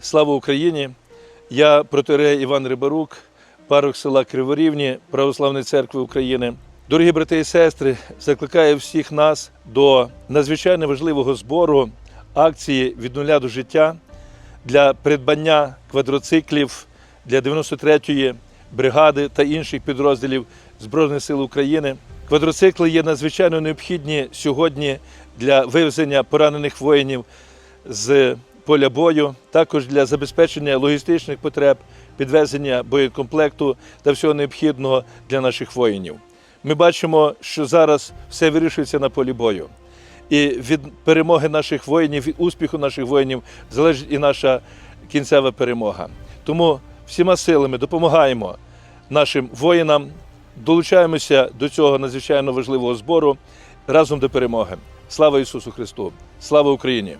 Слава Україні! Я протеерей Іван Рибарук, парох села Криворівні Православної церкви України. Дорогі брати і сестри, закликаю всіх нас до надзвичайно важливого збору акції від нуля до життя для придбання квадроциклів для 93-ї бригади та інших підрозділів Збройних сил України. Квадроцикли є надзвичайно необхідні сьогодні для вивезення поранених воїнів з поля бою, також для забезпечення логістичних потреб, підвезення боєкомплекту та всього необхідного для наших воїнів. Ми бачимо, що зараз все вирішується на полі бою. І від перемоги наших воїнів, від успіху наших воїнів залежить і наша кінцева перемога. Тому всіма силами допомагаємо нашим воїнам, долучаємося до цього надзвичайно важливого збору разом до перемоги. Слава Ісусу Христу! Слава Україні!